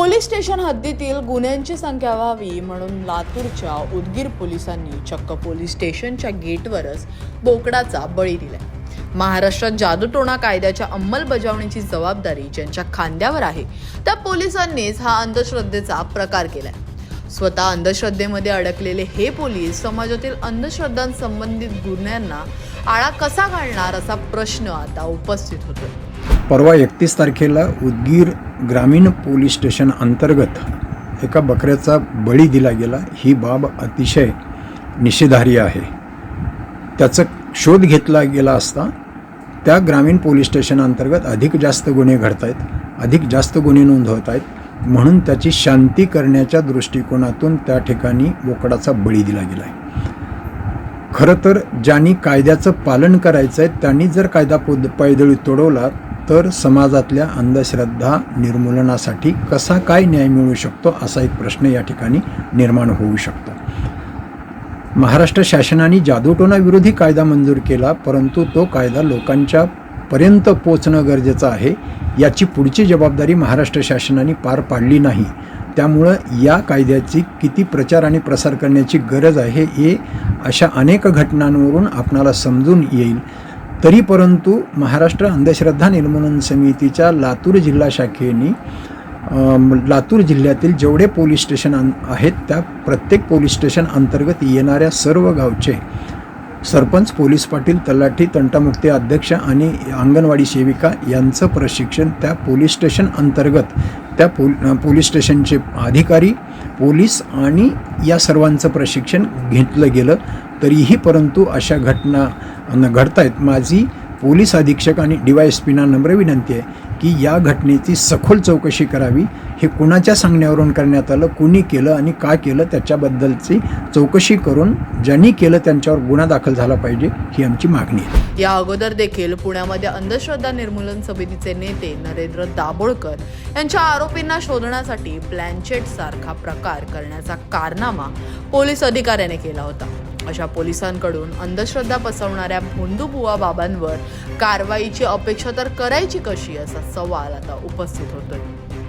Police station हद्दीतील गुन्ह्यांची संख्या व्हावी म्हणून लातूरच्या उदगीर पोलिसांनी चक्क पोलीस स्टेशनच्या गेटवरच बोकडाचा बळी दिलाय. महाराष्ट्रात जादूटोणा कायद्याच्या अंमलबजावणीची जबाबदारी ज्यांच्या खांद्यावर आहे त्या पोलिसांनीच हा अंधश्रद्धेचा प्रकार केलाय. स्वतः अंधश्रद्धेमध्ये अडकलेले हे पोलीस समाजातील अंधश्रद्धांसंबंधित गुन्ह्यांना आळा कसा घालणार असा प्रश्न आता उपस्थित होतोय. परवा एकतीस तारखेला उदगीर ग्रामीण पोलीस स्टेशन अंतर्गत एका बकऱ्याचा बळी दिला गेला. ही बाब अतिशय निषेधार्य आहे. त्याचा शोध घेतला गेला असता त्या ग्रामीण पोलीस स्टेशन अंतर्गत अधिक जास्त गुन्हे घडत आहेत अधिक जास्त गुन्हे नोंदवत आहेत म्हणून त्याची शांती करण्याच्या दृष्टिकोनातून त्या ठिकाणी बोकडाचा बळी दिला गेला आहे खरं तर ज्यांनी कायद्याचं पालन करायचं आहे त्यांनी जर कायदा पोद पैदळी तोडवला तर समाजातल्या अंधश्रद्धा निर्मूलनासाठी कसा काय न्याय मिळू शकतो असा एक प्रश्न या ठिकाणी निर्माण होऊ शकतो. महाराष्ट्र शासनाने जादूटोणा विरोधी कायदा मंजूर केला परंतु तो कायदा लोकांच्या पर्यंत पोचणं गरजेचं आहे याची पुढची जबाबदारी महाराष्ट्र शासनाने पार पाडली नाही. त्यामुळं या कायद्याची किती प्रचार आणि प्रसार करण्याची गरज आहे हे अशा अनेक घटनांवरून आपणाला समजून येईल. तरी परंतु महाराष्ट्र अंधश्रद्धा निर्मूलन समितीच्या लातूर जिल्हा शाखेने लातूर जिल्ह्यातील जेवढे पोलीस स्टेशन आहेत त्या प्रत्येक पोलीस स्टेशन अंतर्गत येणाऱ्या सर्व गावचे सरपंच पोलीस पाटील तलाठी तंटामुक्ती अध्यक्ष आणि अंगणवाडी सेविका यांचं प्रशिक्षण त्या पोलीस स्टेशन अंतर्गत त्या पोल पोलीस स्टेशनचे अधिकारी पोलीस आणि या सर्वांचं प्रशिक्षण घेतलं गेलं. तरीही परंतु अशा घटना घडत आहेत माझी पोलीस अधीक्षक आणि डी वाय एस पीना नम्र विनंती आहे की या घटनेची सखोल चौकशी करावी. हे कुणाच्या सांगण्यावरून करण्यात आलं कुणी केलं आणि का केलं त्याच्याबद्दलची चौकशी करून ज्यांनी केलं त्यांच्यावर गुन्हा दाखल झाला पाहिजे ही आमची मागणी आहे. या अगोदर देखील पुण्यामध्ये अंधश्रद्धा निर्मूलन समितीचे नेते नरेंद्र दाभोळकर यांच्या आरोपींना शोधण्यासाठी प्लॅनचेट सारखा प्रकार करण्याचा कारनामा पोलीस अधिकाऱ्याने केला होता. अशा पोलिसांकडून अंधश्रद्धा पसरवणाऱ्या भोंदूबुवा बाबांवर कारवाईची अपेक्षा तर करायची कशी असा सवाल आता उपस्थित होतोय.